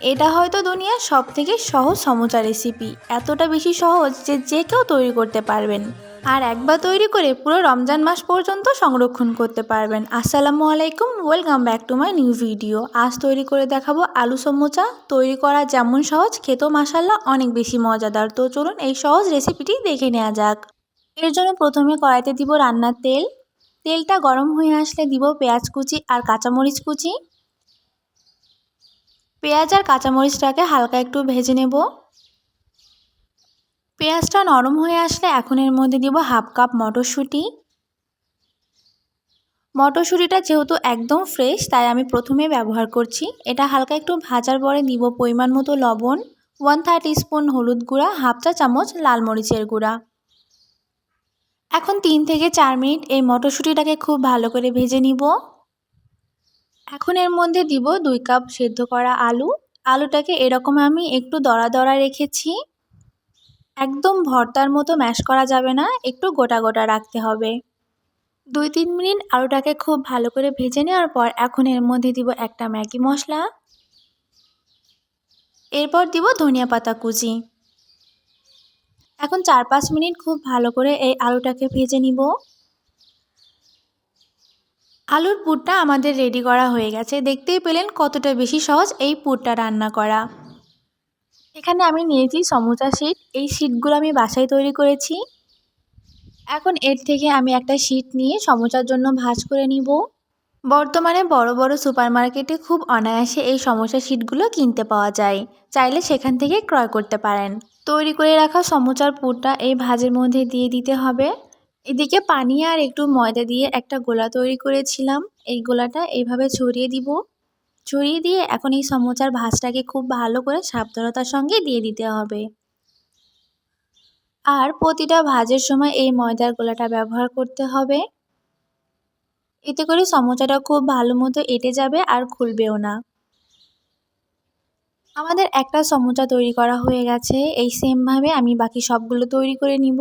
এটা হয়তো দুনিয়ার সব থেকে সহজ সমোচা রেসিপি এতটা বেশি সহজ যে যে কেউ তৈরি করতে পারবেন। আর একবার তৈরি করে পুরো রমজান মাস পর্যন্ত সংরক্ষণ করতে পারবেন। আসসালামু আলাইকুম welcome back to my new video আজ তৈরি করে দেখাবো আলু সমোচা। তৈরি করা যেমন সহজ, খেতেও মাসাল্লাহ অনেক বেশি মজাদার। তো চলুন এই সহজ রেসিপিটি দেখে নেওয়া যাক। এর জন্য প্রথমে কড়াইতে দিব রান্নার তেল। তেলটা গরম হয়ে আসলে দিব পেঁয়াজ কুচি আর কাঁচামরিচ কুচি। পেঁয়াজ আর কাঁচামরিচটাকে হালকা একটু ভেজে নেব। পেঁয়াজটা নরম হয়ে আসলে এখন এর মধ্যে দিব হাফ কাপ মটরশুঁটি। মটরশুঁটিটা যেহেতু একদম ফ্রেশ, তাই আমি প্রথমে ব্যবহার করছি। এটা হালকা একটু ভাজার পরে দিব পরিমাণ মতো লবণ ওয়ান থার্টি স্পুন হলুদ গুঁড়া হাফ চা চামচ লাল মরিচের গুঁড়া। এখন তিন থেকে চার মিনিট এই মটরশুঁটিটাকে খুব ভালো করে ভেজে নিব। এখন এর মধ্যে দিব দুই কাপ সেদ্ধ করা আলু। আলুটাকে এরকম আমি একটু দড়া দড়া রেখেছি। একদম ভর্তার মতো ম্যাশ করা যাবে না, একটু গোটা গোটা রাখতে হবে। দুই তিন মিনিট আলুটাকে খুব ভালো করে ভেজে নেওয়ার পর এখন এর মধ্যে দিব একটা ম্যাগি মশলা। এরপর দিব ধনিয়া পাতা কুচি। এখন চার পাঁচ মিনিট খুব ভালো করে এই আলুটাকে ভেজে নিব। আলুর পুরটা আমাদের রেডি করা হয়ে গেছে। দেখতেই পেলেন কতটা বেশি সহজ এই পুরটা রান্না করা। এখানে আমি নিয়েছি সমুচা শিট। এই শিটগুলো আমি বাসায় তৈরি করেছি। এখন এর থেকে আমি একটা শিট নিয়ে সমুচার জন্য ভাজ করে নিব। বর্তমানে বড় বড় সুপার মার্কেটে খুব অনায়াসে এই সমস্যা শিটগুলো কিনতে পাওয়া যায়। চাইলে সেখান থেকে ক্রয় করতে পারেন। তৈরি করে রাখা সমুচার পুরটা এই ভাজের মধ্যে দিয়ে দিতে হবে। এদিকে পানি আর একটু ময়দা দিয়ে একটা গোলা তৈরি করেছিলাম। এই গোলাটা এইভাবে ছড়িয়ে দিব। ছড়িয়ে দিয়ে এখন এই সমোচার ভাজটাকে খুব ভালো করে সাবধানতার সঙ্গে দিয়ে দিতে হবে। আর প্রতিটা ভাজের সময় এই ময়দার গোলাটা ব্যবহার করতে হবে। এতে করে সমোচাটা খুব ভালো মতো এঁটে যাবে আর খুলবেও না। আমাদের একটা সমোচা তৈরি করা হয়ে গেছে। এই সেমভাবে আমি বাকি সবগুলো তৈরি করে নিব।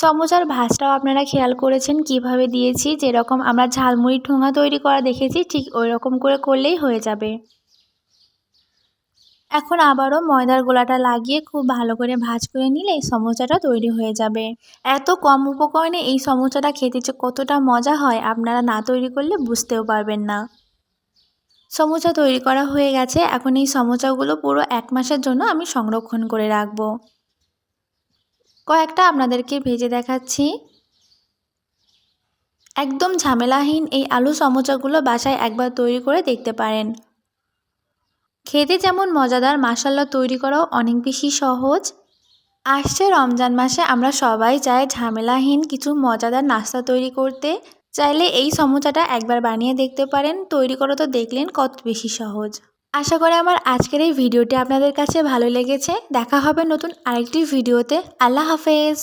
সমোসার ভাজটাও আপনারা খেয়াল করেছেন কীভাবে দিয়েছি, যেরকম আমরা ঝালমুড়ি ঠোঙা তৈরি করা দেখেছি, ঠিক ওই রকম করে করলেই হয়ে যাবে। এখন আবারও ময়দার গোলাটা লাগিয়ে খুব ভালো করে ভাজ করে নিলে এই সমোসাটা তৈরি হয়ে যাবে। এত কম উপকরণে এই সমোসাটা খেতে যে কতটা মজা হয় আপনারা না তৈরি করলে বুঝতেও পারবেন না। সমোসা তৈরি করা হয়ে গেছে, এখন এই সমোসাগুলো পুরো এক মাসের জন্য আমি সংরক্ষণ করে রাখব। কয়েকটা আপনাদেরকে ভেজে দেখাচ্ছি। একদম ঝামেলাহীন এই আলু সমোচাগুলো বাসায় একবার তৈরি করে দেখতে পারেন। খেতে যেমন মজাদার মাসাল্লা তৈরি করাও অনেক বেশি সহজ। আসছে রমজান মাসে আমরা সবাই চাই ঝামেলাহীন, কিছু মজাদার নাস্তা তৈরি করতে। চাইলে এই সমোচাটা একবার বানিয়ে দেখতে পারেন। তৈরি করা তো দেখলেন কত বেশি সহজ। আশা করি আমার আজকের এই ভিডিওটি আপনাদের কাছে ভালো লেগেছে। দেখা হবে নতুন আরেকটি ভিডিওতে। আল্লাহ হাফেজ।